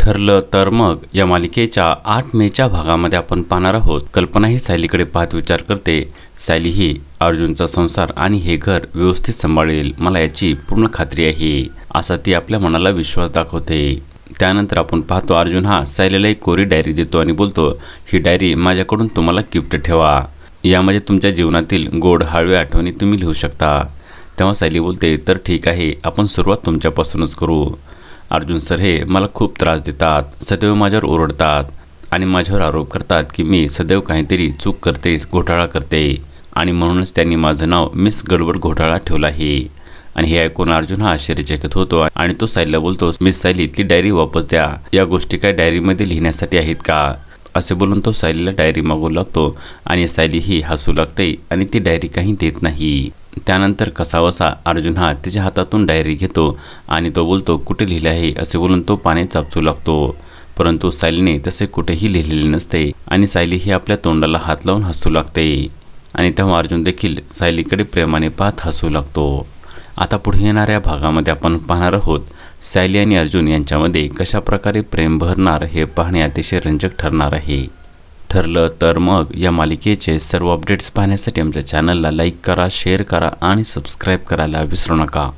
ठरलं तर मग या मालिकेच्या आठ मेच्या भागामध्ये आपण पाहणार आहोत. कल्पना ही सायलीकडे पाहत विचार करते. सायली ही अर्जुनचा संसार आणि हे घर व्यवस्थित सांभाळेल. मला याची पूर्ण खात्री आहे असा ती आपल्या मनाला विश्वास दाखवते. त्यानंतर आपण पाहतो अर्जुन हा सायलीला एक कोरी डायरी देतो आणि बोलतो ही डायरी माझ्याकडून तुम्हाला गिफ्ट ठेवा. यामध्ये तुमच्या जीवनातील गोड हळव्या आठवणी तुम्ही लिहू शकता. तेव्हा सायली बोलते तर ठीक आहे आपण सुरुवात तुमच्यापासूनच करू. अर्जुन सर हे मला खूप त्रास देतात सदैव माझ्यावर ओरडतात आणि माझ्यावर आरोप करतात की मी सदैव काहीतरी चूक करते घोटाळा करते आणि म्हणूनच त्यांनी माझं नाव मिस गडबड घोटाळा ठेवलं आहे. आणि हे ऐकून अर्जुन हा आश्चर्यचकित होतो आणि तो सायलीला बोलतो मिस सायली ती डायरी वापस द्या. या गोष्टी काय डायरीमध्ये लिहिण्यासाठी आहेत का? असे बोलून तो सायलीला डायरी मागू लागतो आणि सायली ही हसू लागते आणि ती डायरी काही देत नाही. त्यानंतर कसावसा अर्जुन हा तिच्या हातातून डायरी घेतो आणि तो बोलतो कुठे लिहिले आहे? असे बोलून तो पाणी चापचू लागतो. परंतु सायलीने तसे कुठेही लिहिलेले नसते आणि सायली ही आपल्या तोंडाला हात लावून हसू लागते. आणि तेव्हा अर्जुन देखील सायलीकडे प्रेमाने पाहत हसू लागतो. आता पुढे येणाऱ्या भागामध्ये आपण पाहणार आहोत सायली आणि अर्जुन यांच्यामध्ये कशा प्रकारे प्रेम भरणार हे पाहणे अतिशय रंजक ठरणार आहे. ठरलं तर मग या मालिकेचे सर्व अपडेट्स पाहण्यासाठी आमच्या चॅनलला लाईक करा शेअर करा आणि सबस्क्राईब करायला विसरू नका.